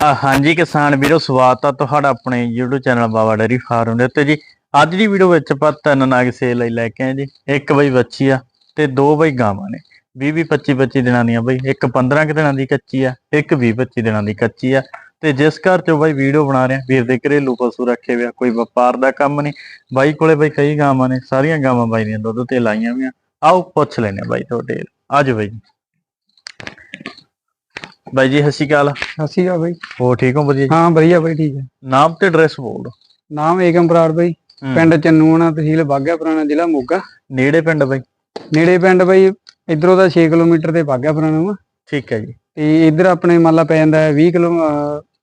ਹਾਂਜੀ ਕਿਸਾਨ ਵੀਰੋ, ਸਵਾਗਤ ਆ ਤੁਹਾਡਾ ਆਪਣੇ YouTube channel Baba dairy farm ਦੇ ਉੱਤੇ ਜੀ। ਅੱਜ ਦੀ ਵੀਡੀਓ ਵਿੱਚ ਆਪਾਂ ਤਿੰਨ ਨਾਗ ਸੇਲ ਲਈ ਲੈ ਕੇ ਆਏ ਜੀ। ਇੱਕ ਬਈ ਬੱਚੀ ਆ ਤੇ ਦੋ ਬਈ ਗਾਵਾਂ ਨੇ। 20 20 25 25 ਦਿਨਾਂ ਦੀਆਂ ਬਈ। ਇੱਕ 15 ਕੁ ਦਿਨਾਂ ਦੀ ਕੱਚੀ ਆ, ਇੱਕ 20 25 ਦਿਨਾਂ ਦੀ ਕੱਚੀ ਆ। ਤੇ ਜਿਸ ਘਰ ਚੋਂ ਬਾਈ ਵੀਡੀਓ ਬਣਾ ਰਹੇ ਆ, ਵੀਰ ਦੇ ਘਰੇਲੂ ਪਸ਼ੂ ਰੱਖੇ ਹੋਏ ਕੋਈ ਵਪਾਰ ਦਾ ਕੰਮ ਨਹੀਂ। ਬਾਈ ਕੋਲੇ ਬਈ ਕਈ ਗਾਵਾਂ ਨੇ, ਸਾਰੀਆਂ ਗਾਵਾਂ ਬਾਈ ਦੀਆਂ ਦੁੱਧ ਤੇ ਲਾਈਆਂ ਹੋਈਆਂ। ਆਓ ਪੁੱਛ ਲੈਨੇ ਬਾਈ ਤੁਹਾਡੇ। ਆਜੋ ਬਾਈ ਬਾਈ ਜੀ ਸਤਿ ਸ਼੍ਰੀ ਅਕਾਲ। ਅਕਾਲ ਬਾਈ। ਹੋ ਠੀਕ ਹੋ ਵਧੀਆ ਜੀ? ਹਾਂ ਵਧੀਆ ਬਾਈ ਠੀਕ ਹੈ। ਨਾਮ ਤੇ ਐਡਰੈਸ ਬੋਲ ਨਾਮ ਏਕਮ ਬਰਾੜ ਬਾਈ। ਪਿੰਡ ਚੰਨੂਆਣਾ ਤਹਿਸੀਲ ਬਾਘਾ ਪੁਰਾਣਾ ਜ਼ਿਲ੍ਹਾ ਮੋਗਾ। ਨੇੜੇ ਪਿੰਡ ਬਾਈ। ਨੇੜੇ ਪਿੰਡ ਬਾਈ ਇਧਰੋਂ ਦਾ 6 ਕਿਲੋਮੀਟਰ ਤੇ ਬਾਘਾ ਪੁਰਾਣਾ ਵਾ। ਠੀਕ ਹੈ ਜੀ। ਤੇ ਇਧਰ ਆਪਣੇ ਮੰਨ ਲਾ ਪੈ ਜਾਂਦਾ ਹੈ 20 ਕਿਲੋ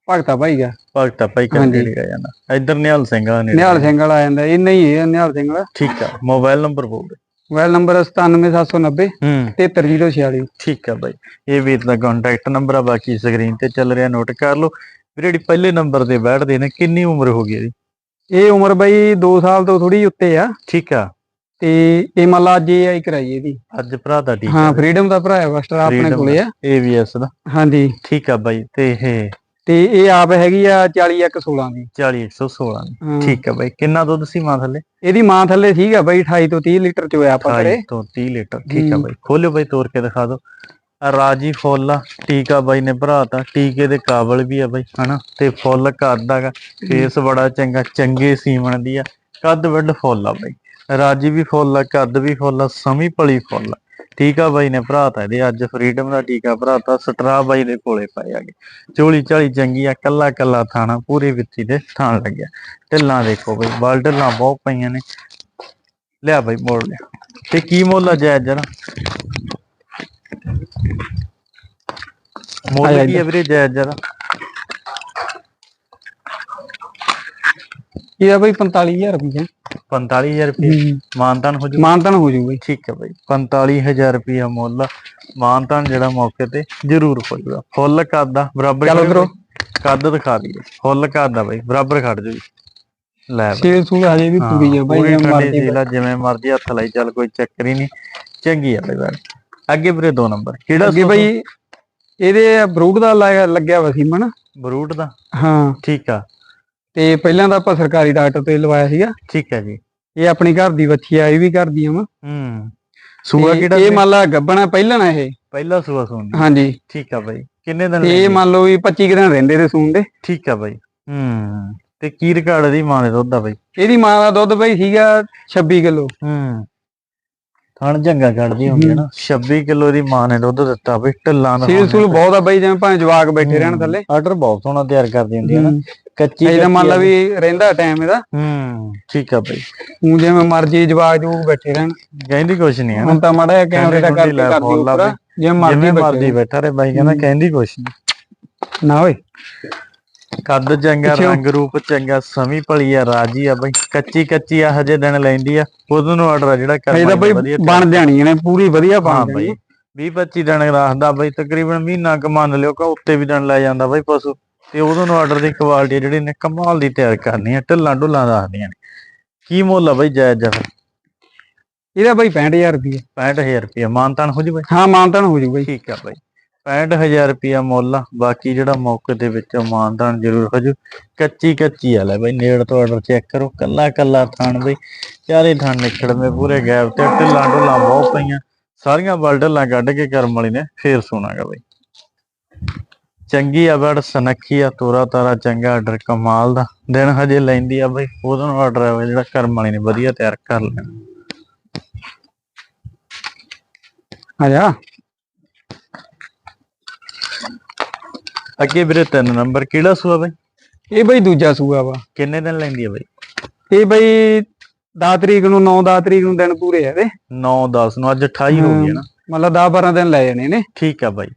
ਭਗਤਾ ਭਾਈ ਦਾ। ਭਗਤਾ ਭਾਈ। ਕੰਡੇ ਰਹਿ ਜਾਂਦਾ। ਇੱਧਰ ਨਿਹਾਲ ਸਿੰਘ ਆ ਨੇੜੇ ਨਿਹਾਲ ਸਿੰਘ ਵਾਲਾ ਆ ਜਾਂਦਾ। ਇਹ ਨਹੀਂ ਹੈ ਨਿਹਾਲ ਸਿੰਘ ਵਾਲਾ। ਠੀਕ ਆ ਮੋਬਾਈਲ ਨੰਬਰ ਬੋਲ ਦਿਓ। ਮੋਬਾਈਲ ਨੰਬਰ 97790 ਹੂੰ। 73046 ਠੀਕ ਆ ਬਾਈ। ਇਹ ਵੀਰ ਦਾ ਕੰਟੈਕਟ ਨੰਬਰ ਆ ਬਾਕੀ ਸਕਰੀਨ ਤੇ ਚੱਲ ਰਿਹਾ ਨੋਟ ਕਰ ਲਓ। ਵੀਰ ਜਿਹੜੀ ਪਹਿਲੇ ਨੰਬਰ ਤੇ ਬੈਠਦੇ ਨੇ ਕਿੰਨੀ ਉਮਰ ਹੋ ਗਈ ਇਹਦੀ? ਇਹ ਉਮਰ ਬਾਈ 2 ਸਾਲ ਤੋਂ ਥੋੜੀ ਉੱਤੇ ਆ। ਠੀਕ ਆ। ਤੇ ਇਹ ਮੰਨ ਲਾ ਅੱਜ ਇਹ ਆਈ ਕਰਾਈ ਇਹਦੀ। ਅੱਜ ਭਰਾ ਦਾ ਠੀਕ ਹਾਂ ਫਰੀडम ਦਾ ਭਰਾ ਹੈ ਵਸਟਰ ਆਪਣੇ ਕੋਲੇ ਆ। ਏਵੀਐਸ ਦਾ। ਹਾਂਜੀ। ਠੀਕ ਆ ਬਾਈ ਤੇ ਇਹ ਤੇ ਇਹ ਆਪ ਹੈਗੀ ਆ 40116 ਦੀ। 40116 ਦੀ। ਹਾਂ। ਠੀਕ ਆ ਬਾਈ ਕਿੰਨਾ ਦੁੱਧ ਸੀ ਮਾਂ ਥੱਲੇ? ਇਹਦੀ ਮਾਂ ਥੱਲੇ ਸੀਗਾ ਬਾਈ 28 ਤੋਂ 30 ਲੀਟਰ ਚੋਇਆ ਆਪਾਂ 28 ਕਰੇ ਤੋਂ 30 ਲੀਟਰ ਠੀਕ ਹੂੰ। ਬਾਈ। ਖੋਲਿਓ ਬਾਈ ਤੋੜ ਕੇ ਦਿਖਾ ਦਿਓ। ਰਾਜੀ ਫੁੱਲ ਆ ਟੀਕਾ ਬਾਈ ਨੇ ਭਰਾਤਾ ਟੀਕੇ ਦੇ ਕਾਬਲ ਵੀ ਆ ਬਾਈ ਹਨਾ? ਤੇ ਫੁੱਲ ਕੱਦ ਆਗਾ ਫੇਸ ਬੜਾ ਚੰਗਾ ਚੰਗੇ ਸੀਮਣ ਦੀ ਆ। ਕੱਦ ਵੱਡ ਫੁੱਲ ਆ ਬਾਈ। ਰਾਜੀ ਵੀ ਫੁੱਲ ਆ ਕੱਦ ਵੀ ਫੁੱਲ ਆ ਸਮੀ ਭਲੀ ਫੁੱਲ ਆ। ਟੀਕਾ ਬਾਈ ਨੇ ਭਰਾਤਾ ਇਹਦੇ, ਅੱਜ ਫਰੀडम ਦਾ ਟੀਕਾ ਭਰਾਤਾ ਸਟਰਾ ਬਾਈ ਦੇ ਕੋਲੇ ਪਏ ਆਗੇ ਚੋਲੀ ਚਾਲੀ ਚੰਗੀ ਆ, ਕੱਲਾ ਕੱਲਾ ਥਾਣਾ, ਪੂਰੀ ਵਿੱਤੀ ਦੇ ਥਾਣ ਲੱਗਿਆ। ਢਿੱਲਾਂ ਦੇਖੋ ਬਾਈ ਬਾਲ ਢਿੱਲਾਂ ਬਹੁਤ ਪਈਆਂ ਨੇ। ਲਿਆ ਬਾਈ, ਮੋੜ ਲਿਆ। ਤੇ ਕੀ ਮੁੱਲ ਆ ਜਾਇਜ਼ ਜਰਾ ਮੁੱਲ ਕੀ ਹੈ ਵੀਰੇ ਜਾਇਜ਼ ਜਰਾ ਇਹਦਾ ਬਾਈ 45000 ਰੁਪਏ 45000 ਰੁਪਏ। ਮਾਨਤਾਨ ਹੋ ਜੂ? ਮਾਨਤਨ ਹੋ ਜੂ। ਬਾਈ ਠੀਕ ਹੈ ਬਾਈ। 45000 ਰੁਪਏ ਮੁੱਲ। ਮਾਨਤਾਨ ਜਿਹੜਾ ਮੌਕੇ ਤੇ ਜ਼ਰੂਰ ਹੋ ਜੂਗਾ ਫੁੱਲ ਕੱਦ ਦਾ ਬਰਾਬਰ ਚੱਲ ਉੱਧਰੋਂ। ਬਾਈ। ਕੱਦ ਦਿਖਾ ਦਈਏ। ਫੁੱਲ ਕੱਦ ਦਾ ਬਾਈ ਬਰਾਬਰ ਖੜ ਜੂ ਲੈ ਬਾਈ। ਸੇਲ ਸੂਲ ਹਜੇ ਵੀ ਪੂਰੀ ਆ ਬਾਈ ਪੂਰੀ ਜਿਵੇਂ ਠੰਡੀ ਮਰਜ਼ੀ ਸੀਲ ਆ, ਜਿਵੇਂ ਮਰਜ਼ੀ ਹੱਥ ਲਾਈ। ਚੱਲ ਕੋਈ ਚੱਕਰ ਹੀ ਨਹੀਂ। ਚੰਗੀ ਆ ਬਾਈ ਬਾਈ ਅੱਗੇ ਵੀਰੇ ਦੋ ਨੰਬਰ। ਕਿਹੜਾ ਅੱਗੇ ਬਾਈ ਇਹਦੇ ਬਰੂਡ ਦਾ ਲਾਇਆ- ਲੱਗਿਆ ਵਾ ਸੀਮਨ। ਬਰੂਟ ਦਾ? ਹਾਂ। ਠੀਕ ਆ। ਤੇ ਪਹਿਲਾਂ ਤਾਂ ਆਪਾਂ ਸਰਕਾਰੀ ਡਾਕਟਰ ਤੋਂ ਹੀ ਲਵਾਇਆ ਸੀਗਾ। ਠੀਕ ਹੈ ਜੀ। ਇਹ ਆਪਣੀ ਘਰ ਦੀ ਬੱਚੀ ਆ ਇਹ ਵੀ ਘਰ ਦੀ ਆ ਵਾ। ਹੂੰ। ਸੂਆ ਕਿਹੜਾ ਇਹ? ਮੰਨ ਲਾ ਗੱਬਣਾ ਪਹਿਲਾਂ ਨਾ ਇਹ। ਪਹਿਲਾ ਸੂਆ ਸੁਣਦੀ ਹਾਂਜੀ। ਠੀਕ ਆ ਬਾਈ। ਕਿੰਨੇ ਦਿਨ ਇਹ? ਮੰਨ ਲਓ ਵੀ 25 ਕੁ ਦਿਨ ਰਹਿੰਦੇ ਤੇ ਸੂਣ ਦੇ। ਠੀਕ ਆ ਬਾਈ। ਹੂੰ। ਤੇ ਕੀ ਰਿਕਾਰਡ ਦੀ ਮਾਂ ਦੇ ਦੁੱਧ ਦਾ ਬਾਈ। ਇਹਦੀ ਮਾਂ ਦਾ ਦੁੱਧ ਬਾਈ ਸੀਗਾ 26 ਕਿਲੋ। ਹੂੰ। ਥਣ ਜੰਗਾ ਕੱਢਦੀ ਹੁੰਦੀ ਹੈ। ਨਾ 26 ਕਿਲੋ ਦੀ ਮਾਂ ਨੇ ਦੁੱਧ ਦਿੱਤਾ ਬਈ ਢਿੱਲਾਂ ਦਾ ਸੇਲ ਸੂਲ ਬਹੁਤ ਆ ਬਾਈ ਜਿਵੇਂ ਭਾਵੇਂ ਜਵਾਕ ਬੈਠੇ ਰਹਿਣ ਥੱਲੇ। ਆਰਡਰ ਬਹੁਤ ਸੋਹਣਾ ਤਿਆਰ ਕਰਦੀ ਹੁੰਦੀ ਹੈ ਨਾ। ਕੱਚੀ ਇਹਦਾ ਮੰਨ ਲਾ ਵੀ ਰਹਿੰਦਾ ਟਾਈਮ ਇਹਦਾ। ਹੂੰ ਠੀਕ ਆ ਬਾਈ। ਹੁਣ ਜਿਵੇਂ ਮਰਜ਼ੀ ਜਵਾਕ ਜੂਕ ਬੈਠੇ ਰਹਿਣ। ਕਹਿੰਦੀ ਕੁਛ ਨਹੀਂ ਹੈ ਨਾ। ਹੁਣ ਤਾਂ ਮਾੜਾ ਕੈਮਰੇ ਦਾ ਲੈ ਕਰਦੀ ਉੱਪਰ। ਜਿਵੇਂ ਮਰਜ਼ੀ ਬੈਠੇ ਬੈਠਾ ਰੇ ਬਾਈ ਕਹਿੰਦਾ ਕਹਿੰਦੀ ਕੁਛ ਨਹੀਂ ਨਾ ਓਏ ਕੱਦ ਚੰਗਾ ਰੰਗ ਰੂਪ ਚੰਗਾ ਸਮੀ ਭਲੀ ਆ ਰਾਜੀ ਆ ਬਈ। ਕੱਚੀ ਕੱਚੀ ਆ ਹਜੇ ਦਿਨ ਲੈਂਦੀ ਆ। ਉਦੋਂ ਨੂੰ ਆਰਡਰ ਆ ਜਿਹੜਾ ਕਰ ਇਹਦਾ ਬਈ ਬਣ ਜਾਣੀ ਇਹਨੇ ਪੂਰੀ ਵਧੀਆ ਬਣ ਬਈ ਜਾਣੀ। 20 25 ਦਿਨ ਰੱਖਦਾ ਬਈ ਤਕਰੀਬਨ ਮਹੀਨਾ ਕੁ ਮੰਨ ਲਿਓ ਕਿ ਉੱਤੇ ਵੀ ਦਿਨ ਲੈ ਜਾਂਦਾ ਬਈ ਪਸ਼ੂ। ਤੇ ਉਦੋਂ ਨੂੰ ਆਰਡਰ ਦੀ ਕੁਆਲਿਟੀ ਜਿਹੜੀ ਨੇ ਕਮਾਲ ਦੀ ਤਿਆਰ ਕਰਨੀ ਆ ਢਿੱਲਾਂ ਢੁੱਲਾਂ ਦੱਸਦੀਆਂ ਨੇ। ਕੀ ਮੁੱਲ ਆ ਬਈ ਜਾਇਜ਼ ਜਾ ਇਹਦਾ ਬਈ 65000 ਰੁਪਏ 65000 ਰੁਪਇਆ ਮਾਨਤਾਨ ਹੋ ਜੀ ਬਈ? ਹਾਂ ਮਾਨਤਨ ਹੋ ਜੂ ਬਈ। ਠੀਕ ਆ ਬਈ। 65000 ਰੁਪਇਆ ਮੁੱਲ ਆ, ਬਾਕੀ ਜਿਹੜਾ ਮੌਕੇ ਦੇ ਵਿੱਚ ਮਾਨਤਾਨ ਜ਼ਰੂਰ ਹੋ ਜੂ ਕੱਚੀ ਕੱਚੀ ਆ ਲੈ ਬਈ, ਨੇੜ ਤੋਂ ਆਰਡਰ ਚੈੱਕ ਕਰੋ, ਕੱਲਾ ਕੱਲਾ ਥਾਣ ਬਈ, ਚਾਰੇ ਥਾਣ ਨਿਕੜਵੇਂ ਪੂਰੇ ਗੈਪ ਤੇ, ਢਿੱਲਾਂ ਢੁੱਲਾਂ ਬਹੁਤ ਪਈਆਂ, ਸਾਰੀਆਂ ਬਲ ਢਿੱਲਾਂ ਕੱਢ ਕੇ ਕਰਮ ਵਾਲੀ ਨੇ ਫੇਰ ਸੋਣਾਗਾ ਬਈ। ਚੰਗੀ ਆ ਬੜ, ਸਨੱਖੀ ਆ, ਤੋਰਾ ਤਾਰਾ ਚੰਗਾ ਆਰਡਰ ਕਮਾਲ ਦਾ, ਦਿਨ ਹਜੇ ਲੈਂਦੀ ਆ ਬਈ, ਉਹਦੋਂ ਆਰਡਰ ਆ ਜਿਹੜਾ ਕਰਮ ਵਾਲੀ ਨੇ, ਵਧੀਆ ਤਿਆਰ ਕਰ ਲੈਣਾ। ਆ ਜਾ। ਅੱਗੇ ਵੀਰੇ ਤਿੰਨ ਨੰਬਰ ਕਿਹੜਾ ਸੂਆ ਬਈ? ਇਹ ਬਈ ਦੂਜਾ ਸੂਆ ਵਾ। ਕਿੰਨੇ ਦਿਨ ਲੈਂਦੀ ਆ ਬਈ? ਇਹ ਬਈ 10 ਤਰੀਕ ਨੂੰ 9 10 ਤਰੀਕ ਨੂੰ ਦਿਨ ਪੂਰੇ ਆ ਇਹਦੇ। 9 10 ਨੂੰ ਅੱਜ 28 ਹੋ ਗਈ ਨਾ। ਮਤਲਬ 10 12 ਦਿਨ ਲੈ ਜਾਣੇ ਨੇ। ਠੀਕ ਆ ਬਾਈ।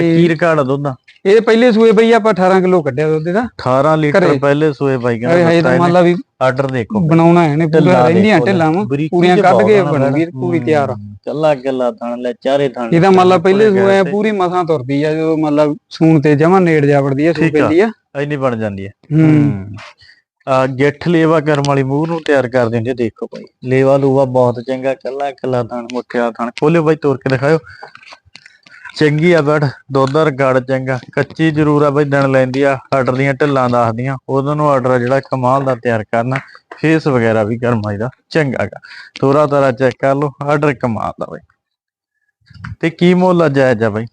ਕੀ ਰਿਕਾਰਡ ਆ ਦੁੱਧ ਦਾ? ਇਹ ਪਹਿਲੇ ਸੂਏ ਬਈ ਆਪਾਂ 18 ਕਿਲੋ ਕੱਢਿਆ ਦੁੱਧ ਦਾ 18 ਲੀਟਰ। ਪਹਿਲੇ ਸੂਏ ਬਾਈ ਹਜੇ ਹਜੇ ਤਾਂ ਮੰਨ ਕਹਿੰਦਾ ਲਾ ਵੀ ਆਰਡਰ ਦੇਖੋ। ਬਣਾਉਣਾ ਹੈ ਨੇ ਪੂਰਾ ਢਿੱਲਾਂ ਰਹਿੰਦੀਆਂ ਪੂਰੀਆਂ ਕੱਢ ਕੇ ਫਿਰ। ਪੂਰੀ ਤਿਆਰ ਆ। ਕੱਲਾ ਕੱਲਾ ਥਣ ਲੈ ਚਾਰੇ ਥਣ ਇਹਦਾ ਮੰਨ ਲਾ ਪਹਿਲੇ ਸੂਏ। ਪੂਰੀ ਮਸਾਂ ਤੁਰਦੀ ਆ ਜਦੋਂ ਮੰਨ ਲਾ ਸੂਣ ਤੇ ਜਮਾ ਨੇੜ ਜਾ ਵੜਦੀ ਆ ਸੂ ਆ। ਪੈਂਦੀ ਆ। ਇੰਨੀ ਬਣ ਜਾਂਦੀ ਹੈ। ਹੂੰ। ਆ ਗਿੱਠ ਲੇਵਾ ਕਰਨ ਵਾਲੀ ਮੂੰਹ ਨੂੰ ਤਿਆਰ ਕਰ ਦਿੰਦੇ ਆ, ਦੇਖੋ ਬਾਈ ਲੇਵਾ ਲੂਵਾ ਬਹੁਤ ਚੰਗਾ ਕੱਲਾ ਕੱਲਾ ਥਣ ਮੁੱਠਿਆ ਥਣ। ਖੋਲਿਓ ਬਾਈ ਤੋੜ ਕੇ ਦਿਖਾਓ ਚੰਗੀ ਆ ਬੜ ਦੁੱਧ ਰਿਕਾਰਡ ਚੰਗਾ। ਕੱਚੀ ਜ਼ਰੂਰ ਆ ਬਈ ਦਿਨ ਲੈਂਦੀ ਆ ਆਰਡਰ ਦੀਆਂ ਢਿੱਲਾਂ ਦੱਸਦੀਆਂ ਉਹਨਾਂ ਨੂੰ ਆਰਡਰ ਜਿਹੜਾ ਕਮਾਲ ਦਾ ਤਿਆਰ ਕਰਨਾ। ਫੇਸ ਵਗੈਰਾ ਵੀ ਕਰਮਾਈ ਦਾ ਚੰਗਾ ਗਾ। ਤੋਰਾ ਚੈੱਕ ਕਰ ਲਓ ਆਰਡਰ ਕਮਾਲ ਦਾ ਬਈ। ਤੇ ਕੀ ਮੁੱਲ ਆ ਜਾਇਜ਼ ਆ ਬਈ?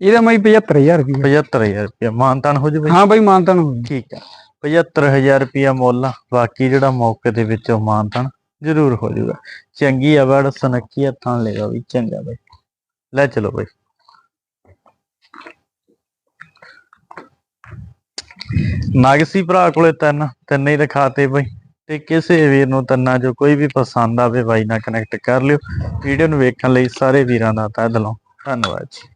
ਇਹਦਾ ਮੈਂ 75000 ਰੁਪਏ 75000 ਰੁਪਇਆ ਮਾਨਤਾਨ ਹੋ ਜਾਵੇ ਹਾਂ ਬਾਈ ਮਾਨਤਨ ਹੋ ਠੀਕ ਆ। 75000 ਰੁਪਇਆ ਮੁੱਲ ਆ। ਬਾਕੀ ਜਿਹੜਾ ਮੌਕੇ ਦੇ ਵਿੱਚੋਂ ਮਾਨਤਾਨ ਜ਼ਰੂਰ ਹੋ ਜਾਊਗਾ ਚੰਗੀ ਆ ਬੜ ਸਨੱਕੀ ਆ ਥਾਂ ਲੈਗਾ ਵੀ ਚੰਗਾ ਬਈ। ਲੈ ਚਲੋ ਬਈ। ਨਾਗਸੀ ਭਰਾ ਕੋਲੇ ਤਿੰਨ, ਤਿੰਨੇ ਹੀ ਦਿਖਾਤੇ ਬਈ। ਤੇ ਕਿਸੇ ਵੀਰ ਨੂੰ ਤੰਨਾ ਜੋ ਕੋਈ ਵੀ ਪਸੰਦ ਆਵੇ ਬਾਈ ਨਾਲ ਕਨੈਕਟ ਕਰ ਲਿਓ। ਵੀਡੀਓ ਨੂੰ ਵੇਖਣ ਲਈ ਸਾਰੇ ਵੀਰਾਂ ਦਾ ਤਹਿ ਦਿਲੋਂ ਧੰਨਵਾਦ ਜੀ।